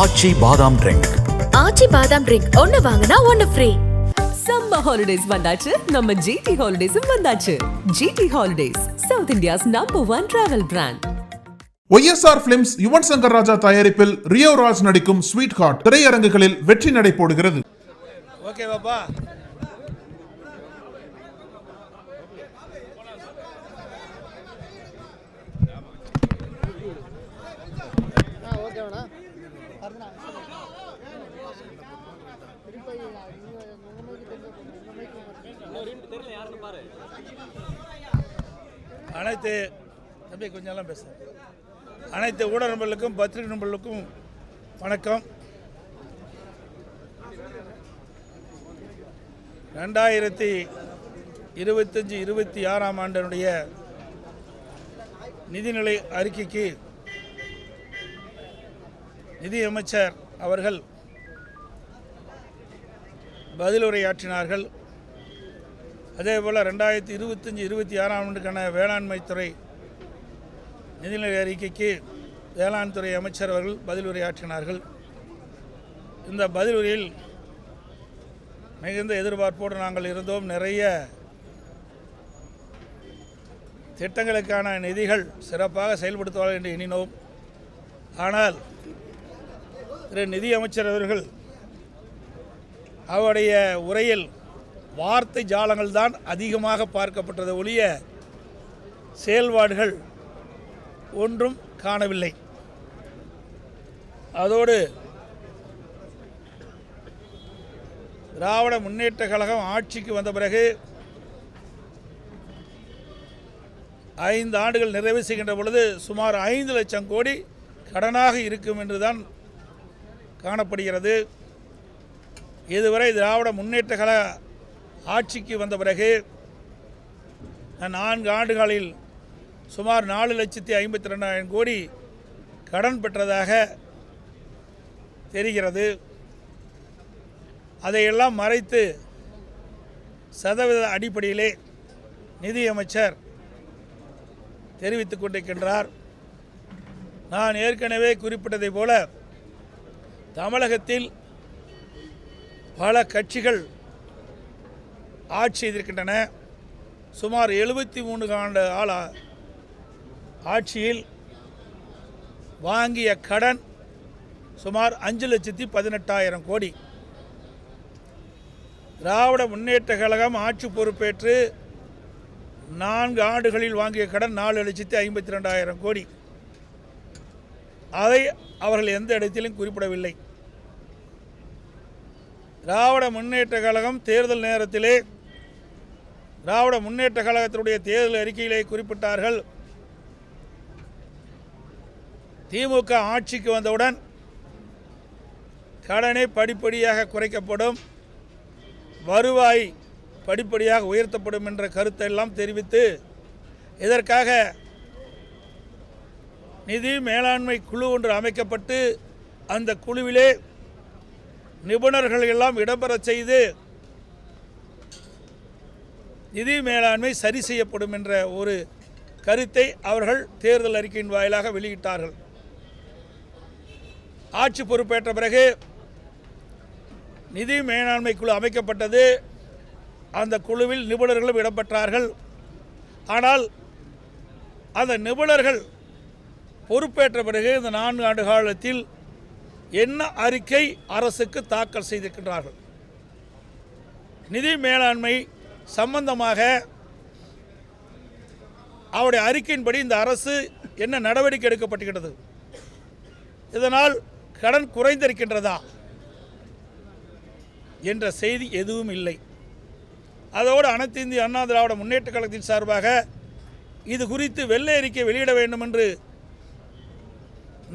ஆச்சி பாதாம் ட்ரிங்க் ஆச்சி பாதாம் ட்ரிங்க் ஒன்னு வாங்கினா ஒன்னு ஃப்ரீ சம்மர் ஹாலிடேஸ் வந்தாச்சு. நம்ம ஜிடி ஹாலிடேஸும் வந்தாச்சு. GT holidays south India's number one travel brand YSR films Yuvan Shankar Raja தயாரிப்பில் ரியோ ராஜ் நடிக்கும் ஸ்வீட் ஹார்ட் திரையரங்குகளில் வெற்றி நடை போடுகிறது. ஓகேவாப்பா அனைத்து தம்பி கொஞ்சம் எல்லாம் பேச. அனைத்து ஊடக நண்பர்களுக்கும் பத்திரிகை நண்பர்களுக்கும் வணக்கம். ரெண்டாயிரத்தி இருபத்தஞ்சி இருபத்தி ஆறாம் ஆண்டனுடைய நிதிநிலை அறிக்கைக்கு நிதியமைச்சர் அவர்கள் பதிலுரையாற்றினார்கள். அதே போல் ரெண்டாயிரத்தி இருபத்தஞ்சி இருபத்தி ஆறாம் ஆண்டுக்கான வேளாண்மை துறை நிதிநிலை அறிக்கைக்கு வேளாண் துறை அமைச்சர் அவர்கள் பதிலுரையாற்றினார்கள் இந்த பதிலுரையில் மிகுந்த எதிர்பார்ப்போடு நாங்கள் இருந்தோம். நிறைய திட்டங்களுக்கான நிதிகள் சிறப்பாக செயல்படுத்துவார்கள் என்று எண்ணினோம். ஆனால் திரு நிதியமைச்சர் அவர்கள் அவருடைய உரையில் வார்த்தை ஜாலங்கள் தான் அதிகமாக பார்க்கப்பட்டது ஒழிய செயல்பாடுகள் ஒன்றும் காணவில்லை. அதோடு திராவிட முன்னேற்ற கழகம் ஆட்சிக்கு வந்த பிறகு ஐந்து ஆண்டுகள் நிறைவு செய்கின்ற பொழுது சுமார் ஐந்து லட்சம் கோடி கடனாக இருக்கும் என்றுதான் காணப்படுகிறது. இதுவரை திராவிட முன்னேற்ற கழக ஆட்சிக்கு வந்த பிறகு நான்கு ஆண்டுகளில் சுமார் நாலு லட்சத்தி ஐம்பத்தி ரெண்டாயிரம் கோடி கடன் பெற்றதாக தெரிகிறது. அதையெல்லாம் மறைத்து சதவீத அடிப்படையிலே நிதியமைச்சர் தெரிவித்துக் கொண்டிருக்கின்றார். நான் ஏற்கனவே குறிப்பிட்டதை போல தமிழகத்தில் பல கட்சிகள் ஆட்சி செய்திருக்கின்றன. சுமார் எழுபத்தி மூணு ஆண்டு ஆள ஆட்சியில் வாங்கிய கடன் சுமார் அஞ்சு லட்சத்தி பதினெட்டாயிரம் கோடி. திராவிட முன்னேற்ற கழகம் ஆட்சி பொறுப்பேற்று நான்கு ஆண்டுகளில் வாங்கிய கடன் நாலு லட்சத்தி ஐம்பத்தி ரெண்டாயிரம் கோடி. அதை அவர்கள் எந்த இடத்திலும் குறிப்பிடவில்லை. திராவிட முன்னேற்ற கழகம் தேர்தல் நேரத்திலே திராவிட முன்னேற்ற கழகத்தினுடைய தேர்தல் அறிக்கையிலே குறிப்பிட்டார்கள். திமுக ஆட்சிக்கு வந்தவுடன் கடனை படிப்படியாக குறைக்கப்படும் வருவாய் படிப்படியாக உயர்த்தப்படும் என்ற கருத்தை எல்லாம் தெரிவித்து இதற்காக நிதி மேலாண்மை குழு ஒன்று அமைக்கப்பட்டு அந்த குழுவிலே நிபுணர்கள் எல்லாம் இடம்பெறச் செய்து நிதி மேலாண்மை சரி செய்யப்படும் என்ற ஒரு கருத்தை அவர்கள் தேர்தல் அறிக்கையின் வாயிலாக வெளியிட்டார்கள். ஆட்சி பொறுப்பேற்ற பிறகு நிதி மேலாண்மை குழு அமைக்கப்பட்டது. அந்த குழுவில் நிபுணர்களும் இடம்பெற்றார்கள். ஆனால் அந்த நிபுணர்கள் பொறுப்பேற்ற பிறகு இந்த நான்கு ஆண்டு காலத்தில் என்ன அறிக்கை அரசுக்கு தாக்கல் செய்திருக்கின்றார்கள்? நிதி மேலாண்மை சம்பந்தமாக அவருடைய அறிக்கையின்படி இந்த அரசு என்ன நடவடிக்கை எடுக்கப்பட்டுகிறது இதனால் கடன் குறைந்திருக்கின்றதா? என்ற செய்தி எதுவும் இல்லை. அதோடு அனைத்து இந்திய அண்ணா திராவிட முன்னேற்ற கழகத்தின் சார்பாக இது குறித்து வெள்ளை அறிக்கை வெளியிட வேண்டும் என்று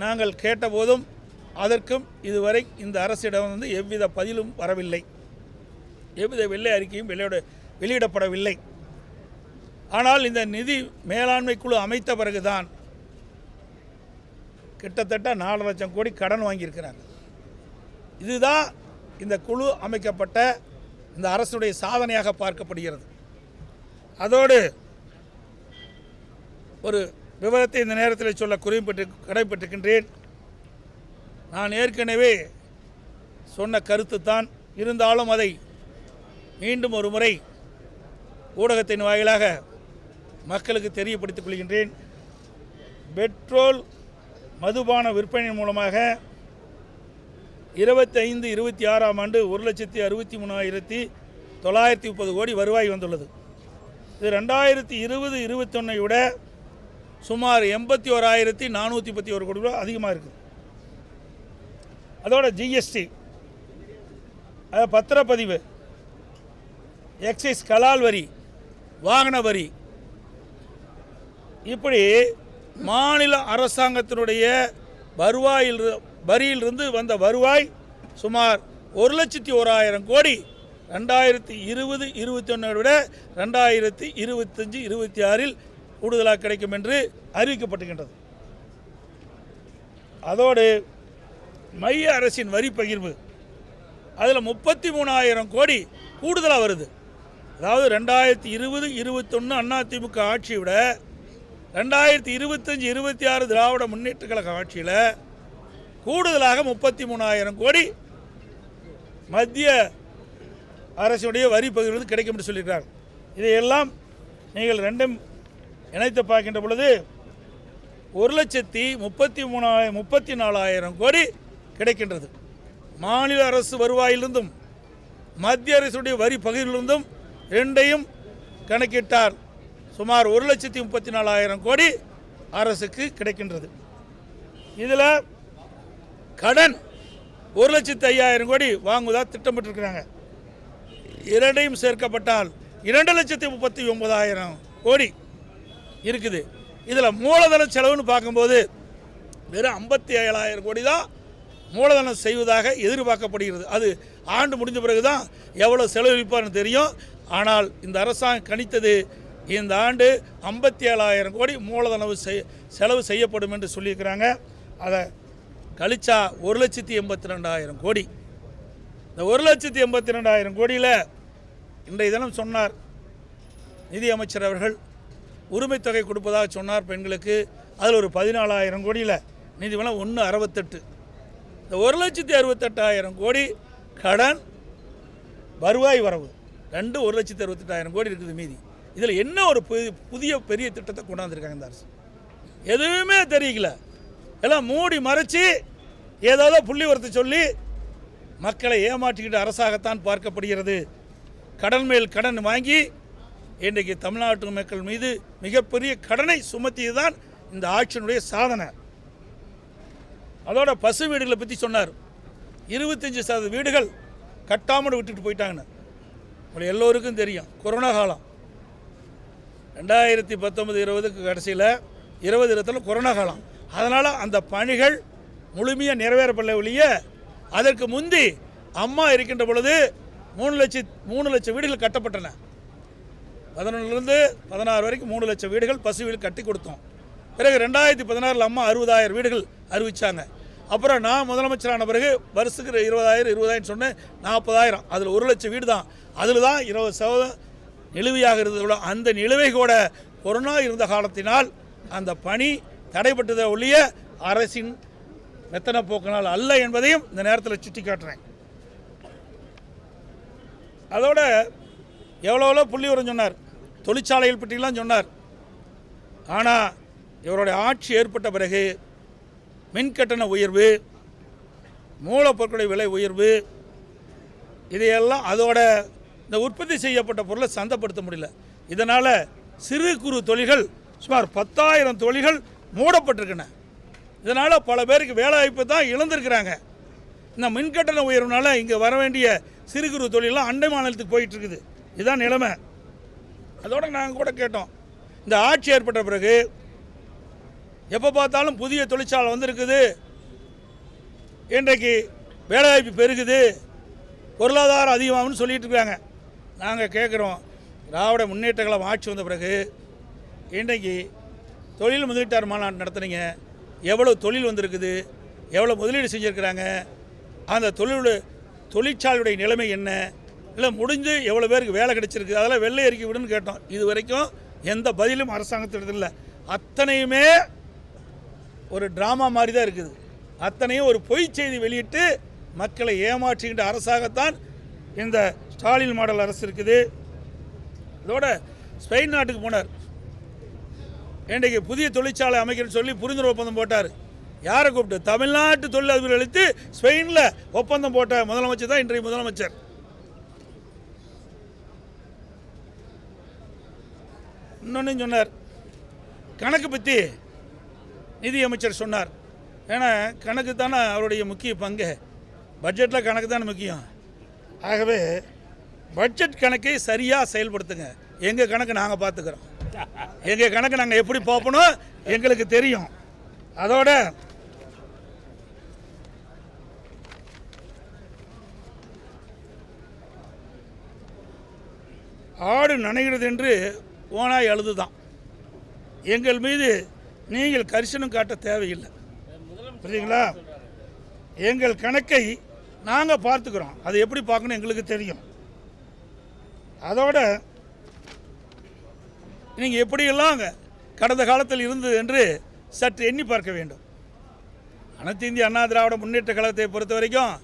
நாங்கள் கேட்டபோதும் அதற்கும் இதுவரை இந்த அரசிடம் வந்து எவ்வித பதிலும் வரவில்லை. எவ்வித வெள்ளை அறிக்கையும் வெளியிட வெளியிடப்படவில்லை. ஆனால் இந்த நிதி மேலாண்மை குழு அமைத்த பிறகுதான் கிட்டத்தட்ட நாலு லட்சம் கோடி கடன் வாங்கியிருக்கிறாங்க. இதுதான் இந்த குழு அமைக்கப்பட்ட இந்த அரசுடைய சாதனையாக பார்க்கப்படுகிறது. அதோடு ஒரு விவரத்தை இந்த நேரத்தில் சொல்ல குறிப்பிட்டு கடைப்பட்டிருக்கின்றேன் நான் ஏற்கனவே சொன்ன கருத்து தான் இருந்தாலும் அதை மீண்டும் ஒரு முறை ஊடகத்தின் வாயிலாக மக்களுக்கு தெரியப்படுத்திக் கொள்கின்றேன். பெட்ரோல் மதுபான விற்பனை மூலமாக இருபத்தைந்து இருபத்தி ஆறாம் ஆண்டு ஒரு லட்சத்தி அறுபத்தி மூணாயிரத்தி தொள்ளாயிரத்தி முப்பது கோடி வருவாய் வந்துள்ளது. இது ரெண்டாயிரத்தி இருபது இருபத்தொன்னை விட சுமார் எண்பத்தி ஓராயிரத்தி நானூற்றி பத்தி ஒரு கோடி ரூபாய் அதிகமாக இருக்குது அதோட ஜிஎஸ்டி பத்திரப்பதிவு எக்ஸைஸ் கலால் வரி வாகன வரி. இப்படி மாநில அரசாங்கத்தினுடைய வருவாயில் வரியிலிருந்து வந்த வருவாய் சுமார் ஒரு லட்சத்தி ஓராயிரம் கோடி. ரெண்டாயிரத்தி இருபது இருபத்தி ஒன்றை விட ரெண்டாயிரத்தி இருபத்தஞ்சி இருபத்தி ஆறில் கூடுதலாக கிடைக்கும் என்று அறிவிக்கப்பட்டுகின்றது அதோடு மைய அரசின் வரி பகிர்வு. அதில் முப்பத்தி மூணாயிரம் கோடி கூடுதலாக வருது. அதாவது ரெண்டாயிரத்தி இருபது இருபத்தொன்று அதிமுக ஆட்சியை விட ரெண்டாயிரத்தி இருபத்தஞ்சி இருபத்தி ஆறு திராவிட முன்னேற்ற கழக ஆட்சியில் கூடுதலாக முப்பத்தி மூணாயிரம் கோடி மத்திய அரசுடைய வரி பகிர்வு கிடைக்கும் என்று சொல்லியிருக்கிறார். இதையெல்லாம் நீங்கள் ரெண்டும் இணைத்து பார்க்கின்ற பொழுது ஒரு லட்சத்தி முப்பத்தி மூணாயிரம் முப்பத்தி நாலாயிரம் கோடி கிடைக்கின்றது. மாநில அரசு வருவாயிலிருந்தும் மத்திய அரசுடைய வரி பகிர்விலிருந்தும் ரெண்டையும் கணக்கிட்டார் சுமார் ஒரு லட்சத்தி முப்பத்தி நாலாயிரம் கோடி அரசுக்கு கிடைக்கின்றது. இதில் கடன் ஒரு லட்சத்தி ஐயாயிரம் கோடி வாங்குவதாக திட்டமிட்டிருக்கிறாங்க. இரண்டையும் சேர்க்கப்பட்டால் இரண்டு லட்சத்தி முப்பத்தி ஒன்பதாயிரம் கோடி இருக்குது. இதில் மூலதன செலவுன்னு பார்க்கும்போது வெறும் ஐம்பத்தி ஏழாயிரம் கோடி தான் மூலதனம் செய்வதாக எதிர்பார்க்கப்படுகிறது. அது ஆண்டு முடிஞ்ச பிறகு தான் எவ்வளோ செலவழிப்பார்னு தெரியும். ஆனால் இந்த அரசாங்கம் கணித்தது இந்த ஆண்டு ஐம்பத்தி ஏழாயிரம் கோடி மூலதனவு செய் செலவு செய்யப்படும் என்று சொல்லியிருக்கிறாங்க. அதை கழிச்சா ஒரு லட்சத்தி எண்பத்தி ரெண்டாயிரம் கோடி. இந்த ஒரு லட்சத்தி எண்பத்தி ரெண்டாயிரம் கோடியில் இன்றைய தினம் சொன்னார் நிதியமைச்சர் அவர்கள். உரிமைத் தொகை கொடுப்பதாக சொன்னார் பெண்களுக்கு. அதில் ஒரு பதினாலாயிரம் கோடியில் நிதி ஒன்று அறுபத்தெட்டு. இந்த ஒரு லட்சத்தி அறுபத்தெட்டாயிரம் கோடி கடன் வருவாய் வரவு. ரெண்டு ஒரு லட்சத்தி அறுபத்தெட்டாயிரம் கோடி இருக்குது மீதி. இதில் என்ன ஒரு புது புதிய பெரிய திட்டத்தை கொண்டாந்துருக்காங்க இந்த அரசு? எதுவுமே தெரியல. எல்லாம் மூடி மறைச்சி ஏதாவது புள்ளி வரத்தை சொல்லி மக்களை ஏமாற்றிக்கிட்டு அரசாகத்தான் பார்க்கப்படுகிறது. கடன் மேல் கடன் வாங்கி இன்றைக்கு தமிழ்நாட்டு மக்கள் மீது மிகப்பெரிய கடனை சுமத்தியது தான் இந்த ஆட்சியினுடைய சாதனை. அதோட பசு வீடுகளை பற்றி சொன்னார். இருபத்தஞ்சி சதவீத வீடுகள் கட்டாமல் விட்டுட்டு போயிட்டாங்கன்னு. உங்களை எல்லோருக்கும் தெரியும். கொரோனா காலம். ரெண்டாயிரத்தி பத்தொன்பது இருபதுக்கு கடைசியில் இருபது இருபத்தில் கொரோனா காலம். அதனால் அந்த பணிகள் முழுமையாக நிறைவேறப்படல ஒழிய அதற்கு முந்தி அம்மா இருக்கின்ற பொழுது மூணு லட்சம் மூணு லட்சம் வீடுகள் கட்டப்பட்டன. பதினொன்றுலேருந்து பதினாறு வரைக்கும் மூணு லட்சம் வீடுகள் பசு வீடு கட்டி கொடுத்தோம். பிறகு ரெண்டாயிரத்தி பதினாறில் அம்மா அறுபதாயிரம் வீடுகள் அறிவிச்சாங்க. அப்புறம் நான் முதலமைச்சரான பிறகு வருஷத்துக்கு இருபதாயிரம் இருபதாயிரம் சொன்னேன் நாற்பதாயிரம். அதில் ஒரு லட்சம் வீடு தான் அதில் தான் இருபது சதவீதம் நிலுவையாக இருந்ததோட அந்த நிலுவை கூட கொரோனா இருந்த காலத்தினால் அந்த பணி தடைப்பட்டதை ஒழிய அரசின் மெத்தன போக்கினால் அல்ல என்பதையும் இந்த நேரத்தில் சுட்டி காட்டுறேன் அதோட எவ்வளோ எவ்வளோ புள்ளி வரும் சொன்னார். தொழிற்சாலைகள் பற்றிலாம் சொன்னார். ஆனால் இவருடைய ஆட்சி ஏற்பட்ட பிறகு மின்கட்டண உயர்வு மூலப்பொருட்களுடைய விலை உயர்வு இதையெல்லாம் அதோட இந்த உற்பத்தி செய்யப்பட்ட பொருளை சந்தைப்படுத்த முடியல. இதனால் சிறு குறு தொழில்கள் சுமார் பத்தாயிரம் தொழில்கள் மூடப்பட்டிருக்கின. இதனால் பல பேருக்கு வேலைவாய்ப்பு தான் இழந்திருக்கிறாங்க. இந்த மின்கட்டண உயர்வுனால இங்கே வர வேண்டிய சிறு குறு தொழிலெலாம் அண்டை மாநிலத்துக்கு போயிட்டுருக்குது. இதுதான் நிலைமை. அதோட நாங்கள் கூட கேட்டோம். இந்த ஆட்சி ஏற்பட்ட பிறகு எப்போ பார்த்தாலும் புதிய தொழிற்சாலை வந்திருக்குது. இன்றைக்கு வேலைவாய்ப்பு பெருகுது. பொருளாதாரம் அதிகமாகும்னு சொல்லிட்டு இருக்காங்க. நாங்கள் கேட்குறோம் திராவிட முன்னேற்ற கழகம் ஆட்சி வந்த பிறகு இன்றைக்கு தொழில் முதலீட்டாளர் மாநாடு நடத்துனீங்க. எவ்வளோ தொழில் வந்திருக்குது? எவ்வளோ முதலீடு செஞ்சுருக்கிறாங்க? அந்த தொழிலோட தொழிற்சாலையுடைய நிலைமை என்ன? இல்லை முடிஞ்சு எவ்வளோ பேருக்கு வேலை கிடைச்சிருக்கு? அதெல்லாம் வெள்ளை அறிக்கை விடுன்னு கேட்டோம். இது வரைக்கும் எந்த பதிலும் அரசாங்கத்திடத்தில் இல்லை. அத்தனையுமே ஒரு ட்ராமா மாதிரி தான் இருக்குது. அத்தனையும் ஒரு பொய் செய்தி வெளியிட்டு மக்களை ஏமாற்றுகின்ற அரசாகத்தான் இந்த ஸ்டாலின் மாடல் அரசு இருக்குது. இதோட ஸ்பெயின் நாட்டுக்கு போனார். இன்றைக்கு புதிய தொழிற்சாலை அமைக்கிறேன்னு சொல்லி புரிந்துணர்வு ஒப்பந்தம் போட்டார். யாரை கூப்பிட்டு? தமிழ்நாட்டு தொழிலதிபர் அளித்து ஸ்பெயினில் ஒப்பந்தம் போட்ட முதலமைச்சர் தான் இன்றைய முதலமைச்சர். இன்னொன்னு சொன்னார். கணக்கு பற்றி நிதியமைச்சர் சொன்னார். ஏன்னா கணக்கு தானே அவருடைய முக்கிய பங்கு. பட்ஜெட்டில் கணக்கு தானே முக்கியம். ஆகவே பட்ஜெட் கணக்கை சரியாக செயல்படுத்துங்க. எங்கள் கணக்கு நாங்கள் பார்த்துக்கிறோம் எங்கள் கணக்கு நாங்கள் எப்படி பார்ப்பணும் எங்களுக்கு தெரியும். அதோட ஆடு நனைகிறது என்று ஓனாய் அழுதுதான். எங்கள் மீது நீங்கள் கரிசனம் காட்ட தேவையில்லை. புரியுதுங்களா? எங்கள் கணக்கை நாங்கள் பார்த்துக்கிறோம். அதை எப்படி பார்க்கணும் எங்களுக்கு தெரியும். அதோட நீங்கள் எப்படியெல்லாம் கடந்த காலத்தில் இருந்தது என்று சற்று எண்ணி பார்க்க வேண்டும். அனைத்து இந்திய அண்ணா திராவிட முன்னேற்ற கழகத்தை பொறுத்த வரைக்கும்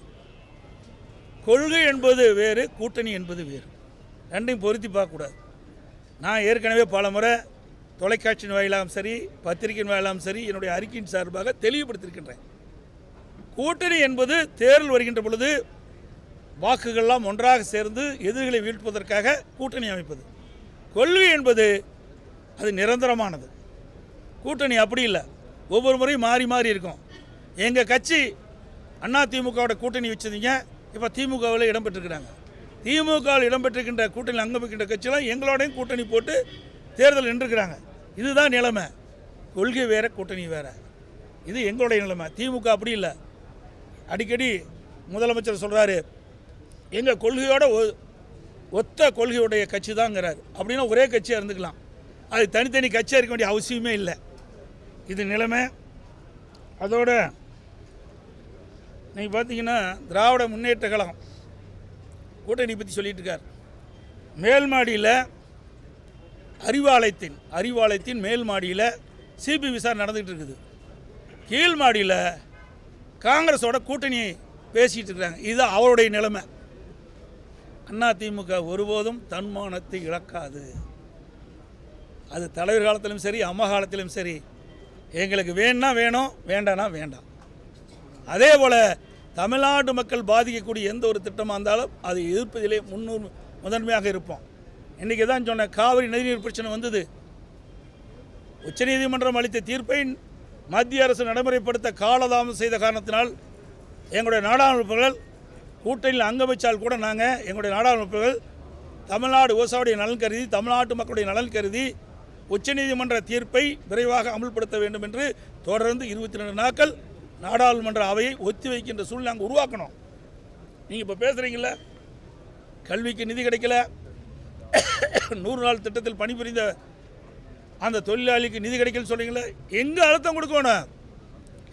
கொள்கை என்பது வேறு கூட்டணி என்பது வேறு. ரெண்டையும் பொருத்தி பார்க்கக்கூடாது நான் ஏற்கனவே பல முறை தொலைக்காட்சியின் வாயிலாகவும் சரி பத்திரிகையின் வாயிலாகவும் சரி என்னுடைய அறிக்கையின் சார்பாக தெளிவுபடுத்தியிருக்கின்றேன். கூட்டணி என்பது தேர்தல் வருகின்ற பொழுது வாக்குகள்லாம் ஒன்றாக சேர்ந்து எதிரிகளை வீழ்ப்பதற்காக கூட்டணி அமைப்பது. கொள்கை என்பது அது நிரந்தரமானது. கூட்டணி அப்படி இல்லை. ஒவ்வொரு முறையும் மாறி மாறி இருக்கும். எங்கள் கட்சி அண்ணா திமுகவோட கூட்டணி வச்சதுங்க இப்போ திமுகவில் இடம்பெற்றிருக்கிறாங்க. திமுகவில் இடம்பெற்றிருக்கின்ற கூட்டணி அங்கமிக்கின்ற கட்சியெல்லாம் எங்களோடையும் கூட்டணி போட்டு தேர்தல் நின்றுக்கிறாங்க இதுதான் நிலைமை. கொள்கை வேறு கூட்டணி வேற. இது எங்களுடைய நிலைமை. திமுக அப்படி இல்லை. அடிக்கடி முதலமைச்சர் சொல்கிறாரு எங்கள் கொள்கையோட ஒ- ஒத்த கொள்கையுடைய கட்சி தாங்கிறார் அப்படின்னா ஒரே கட்சியாக இருந்துக்கலாம். அது தனித்தனி கட்சியாக இருக்க வேண்டிய அவசியமே இல்லை. இது நிலைமை. அதோட நீங்கள் பார்த்தீங்கன்னா திராவிட முன்னேற்ற கழகம் கூட்டணி பற்றி சொல்லிட்டு இருக்கார் மேல் மாடியில் அறிவாலயத்தின் அறிவாலயத்தின் மேல் மாடியில் சிபி விசாரணை நடந்துகிட்டு இருக்குது கீழ் மாடியில் காங்கிரஸோட கூட்டணி பேசிகிட்டு இருக்கிறாங்க இது அவருடைய நிலைமை. அண்ணா திமுக ஒருபோதும் தன்மானத்தை இழக்காது. அது தலைவர் காலத்திலும் சரி அம்மா காலத்திலும் சரி. எங்களுக்கு வேணா வேணும் வேண்டானா வேண்டாம். அதே போல் தமிழ்நாட்டு மக்கள் பாதிக்கக்கூடிய எந்த ஒரு திட்டமாக இருந்தாலும் அதை எதிர்ப்பதிலே முன்னூறு முதன்மையாக இருப்போம். இன்றைக்கி தான் சொன்ன காவிரி நதிநீர் பிரச்சனை வந்தது. உச்சநீதிமன்றம் அளித்த தீர்ப்பை மத்திய அரசு நடைமுறைப்படுத்த காலதாமதம் செய்த காரணத்தினால் எங்களுடைய நாடாளுமன்றங்கள் கூட்டணியில் அங்கம் வச்சால் கூட நாங்கள் எங்களுடைய நாடாளுமன்றங்கள் தமிழ்நாடு விவசாயிய நலன் கருதி தமிழ்நாட்டு மக்களுடைய நலன் கருதி உச்சநீதிமன்ற தீர்ப்பை விரைவாக அமல்படுத்த வேண்டும் என்று தொடர்ந்து இருபத்தி ரெண்டு நாட்கள் நாடாளுமன்ற அவையை ஒத்தி வைக்கின்ற சூழ்நிலை நாங்கள் உருவாக்கணும். நீங்கள் இப்போ பேசுகிறீங்கள கல்விக்கு நிதி கிடைக்கல நூறு நாள் திட்டத்தில் பணிபுரிந்த அந்த தொழிலாளிக்கு நிதி கிடைக்கலன்னு சொல்கிறீங்களே எங்கே அழுத்தம் கொடுக்கணும்?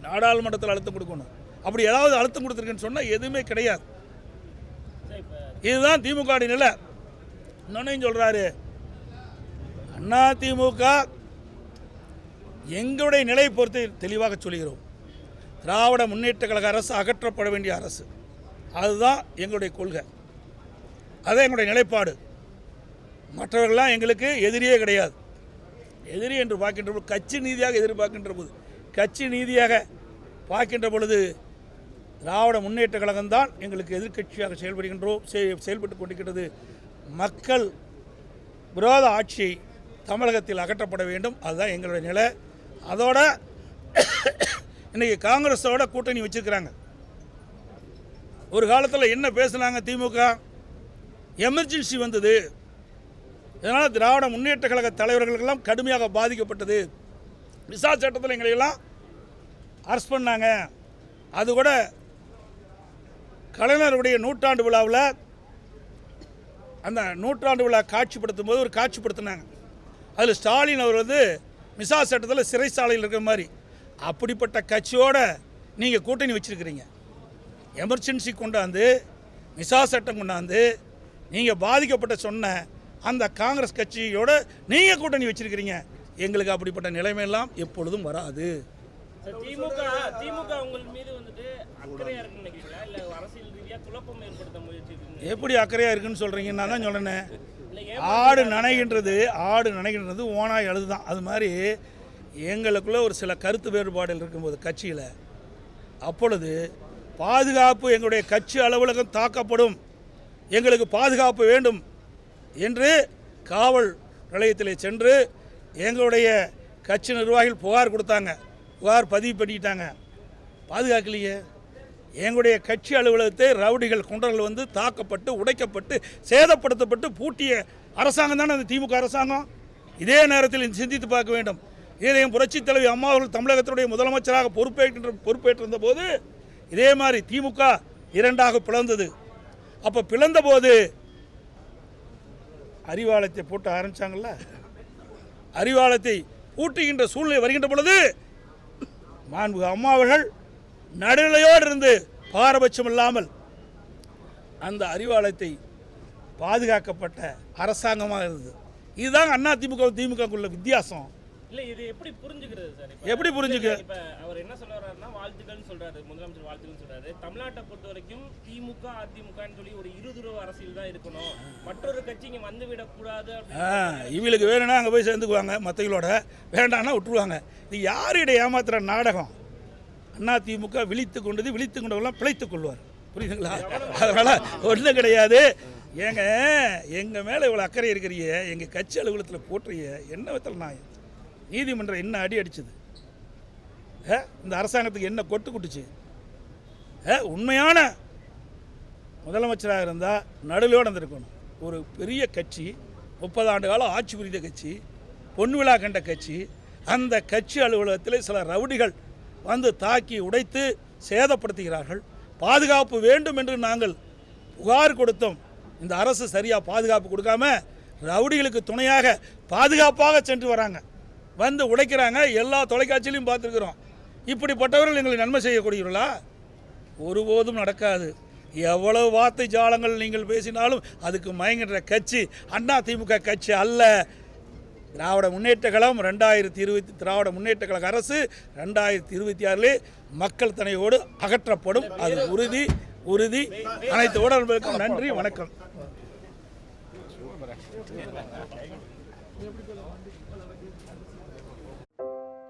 நாடாளுமன்றத்தில் அழுத்தம் கொடுக்கணும். அப்படி ஏதாவது அழுத்தம் கொடுத்துருக்குன்னு சொன்னால் எதுவுமே கிடையாது. இதுதான் திமுக நிலை. இன்னொன்னையும் சொல்கிறாரு அண்ணா திமுக எங்களுடைய நிலையை பொறுத்து தெளிவாக சொல்கிறோம். திராவிட முன்னேற்ற கழக அரசு அகற்றப்பட வேண்டிய அரசு. அதுதான் எங்களுடைய கொள்கை. அதான் எங்களுடைய நிலைப்பாடு. மற்றவர்கள்லாம் எங்களுக்கு எதிரியே கிடையாது. எதிரி என்று பார்க்கின்ற பொழுது கட்சி நீதியாக எதிர்பார்க்கின்ற போது கட்சி நீதியாக பார்க்கின்ற பொழுது திராவிட முன்னேற்ற கழகம்தான் எங்களுக்கு எதிர்க்கட்சியாக செயல்படுகின்றோம் செயல்பட்டு கொண்டிருக்கிறது. மக்கள் விரோத ஆட்சி தமிழகத்தில் அகற்றப்பட வேண்டும். அதுதான் எங்களுடைய நிலை. அதோட இன்றைக்கி காங்கிரஸோட கூட்டணி வச்சிருக்கிறாங்க. ஒரு காலத்தில் என்ன பேசுனாங்க திமுக? எமர்ஜென்சி வந்தது. இதனால் திராவிட முன்னேற்ற கழக தலைவர்களுக்கெல்லாம் கடுமையாக பாதிக்கப்பட்டது. விசா சட்டத்தில் எங்களையெல்லாம் அரெஸ்ட் பண்ணாங்க. அது கூட கலைஞருடைய நூற்றாண்டு விழாவில் அந்த நூற்றாண்டு விழா காட்சிப்படுத்தும் போது ஒரு காட்சிப்படுத்தினாங்க அதில் ஸ்டாலின் அவர் வந்து மிசா சட்டத்தில் சிறைச்சாலையில் இருக்கிற மாதிரி அப்படிப்பட்ட கட்சியோடு நீங்கள் கூட்டணி வச்சுருக்கிறீங்க. எமர்ஜென்சி கொண்டாந்து மிசா சட்டம் கொண்டாந்து நீங்கள் பாதிக்கப்பட்ட சொன்ன அந்த காங்கிரஸ் கட்சியோட நீங்கள் கூட்டணி வச்சிருக்கிறீங்க. எங்களுக்கு அப்படிப்பட்ட நிலைமையெல்லாம் எப்பொழுதும் வராது. திமுக திமுக உங்கள் மீது வந்துட்டு அக்கறையா இருக்குன்னு நினைக்கிறீங்களா? இல்ல அரசியல் ரீதியா குழப்பம் ஏற்படுத்த முயற்சி எப்படி அக்கறையாக இருக்குன்னு சொல்கிறீங்க நான் தான் ஏன் ஆடு நனைகின்றது ஆடு நனைகின்றது ஓனாய் அழுதுதான். அது மாதிரி எங்களுக்குள்ள ஒரு சில கருத்து வேறுபாடுகள் இருக்கும்போது கட்சியில் அப்பொழுது பாதுகாப்பு எங்களுடைய கட்சி அலுவலகம் தாக்கப்படும். எங்களுக்கு பாதுகாப்பு வேண்டும் என்று காவல் நிலையத்தில் சென்று எங்களுடைய கட்சி நிர்வாகிகள் புகார் கொடுத்தாங்க. புகார் பதிவு பண்ணிட்டாங்க. பாதுகாக்கலையே. எங்களுடைய கட்சி அலுவலகத்தை ரவுடிகள் குண்டர்கள் வந்து தாக்கப்பட்டு உடைக்கப்பட்டு சேதப்படுத்தப்பட்டு பூட்டிய அரசாங்கம் தானே அந்த திமுக அரசாங்கம்? இதே நேரத்தில் சிந்தித்து பார்க்க வேண்டும். இதையும் புரட்சி தலைவி அம்மா அவர்கள் தமிழகத்தினுடைய முதலமைச்சராக பொறுப்பேற்கின்ற பொறுப்பேற்றிருந்த போது இதே மாதிரி திமுக இரண்டாக பிளந்தது. அப்போ பிளந்த போது அறிவாலயத்தை போட்டு ஆரம்பித்தாங்கள்ல அறிவாலயத்தை பூட்டுகின்ற சூழ்நிலை வருகின்ற பொழுது மாண்புக அம்மா அவர்கள் நடுநிலையோடு இருந்து பாரபட்சம் இல்லாமல் அந்த அறிவாலயத்தை பாதுகாக்கப்பட்ட அரசாங்கமாக இருந்தது. இதுதான் அண்ணா திமுக திமுகக்குள்ள வித்தியாசம். இல்ல இது எப்படி புரிஞ்சுக்கிறது சார்? எப்படி புரிஞ்சுக்க? இப்ப அவர் என்ன சொல்ல வர்றாருன்னா வாழ்த்துக்கள்னு சொல்றாரு முதலமைச்சர் வாழ்த்துக்கள் சொல்றாரு. தமிழ்நாட்டை பொறுத்த வரைக்கும் திமுக அதிமுகன்னு சொல்லி ஒரு இருதுருவ அரசியல் தான் இருக்கணும். மற்றொரு கட்சி இங்க வந்து விடக்கூடாது இவங்களுக்கு வேணும்னா அங்கே போய் சேர்ந்துக்குவாங்க மற்றவங்களோட வேண்டாம்னா விட்டுருவாங்க. இது யாருடைய ஏமாத்துற நாடகம்? அண்ணா திமுக விழித்து கொண்டது விழித்து கொண்டவெல்லாம் பிழைத்துக் கொள்வார். புரியுதுங்களா? அதனால் ஒன்றும் கிடையாது. ஏங்க எங்கள் மேலே இவ்வளோ அக்கறை இருக்கிறீங்க எங்கள் கட்சி அலுவலகத்தில் போட்டுறீங்க என்ன வித்தல் நான் நீதிமன்றம் என்ன அடி அடிச்சது? இந்த அரசாங்கத்துக்கு என்ன கொட்டு குட்டுச்சு? உண்மையான முதலமைச்சராக இருந்தால் நடுவிலோடு இருந்திருக்கணும். ஒரு பெரிய கட்சி முப்பது ஆண்டு காலம் ஆட்சி புரிந்த கட்சி பொன் விழா கண்ட கட்சி அந்த கட்சி அலுவலகத்தில் சில ரவுடிகள் வந்து தாக்கி உடைத்து சேதப்படுத்துகிறார்கள். பாதுகாப்பு வேண்டும் என்று நாங்கள் புகார் கொடுத்தோம். இந்த அரசு சரியாக பாதுகாப்பு கொடுக்காம ரவுடிகளுக்கு துணையாக பாதுகாப்பாக சென்று வராங்க. வந்து உடைக்கிறாங்க. எல்லா தொலைக்காட்சியிலையும் பார்த்துருக்குறோம். இப்படிப்பட்டவர்கள் எங்களை நன்மை செய்யக்கூடியவர்களா? ஒருபோதும் நடக்காது. எவ்வளவு வார்த்தை ஜாலங்கள் நீங்கள் பேசினாலும் அதுக்கு மயங்குகிற கட்சி அண்ணா திமுக கட்சி அல்ல. திராவிட முன்னேற்ற கழகம் ரெண்டாயிரத்தி இருபத்தி திராவிட முன்னேற்ற கழக அரசு ரெண்டாயிரத்தி இருபத்தி ஆறிலே மக்கள் தனையோடு அகற்றப்படும். அது உறுதி உறுதி. அனைத்து ஊடகங்களுக்கும் நன்றி வணக்கம்.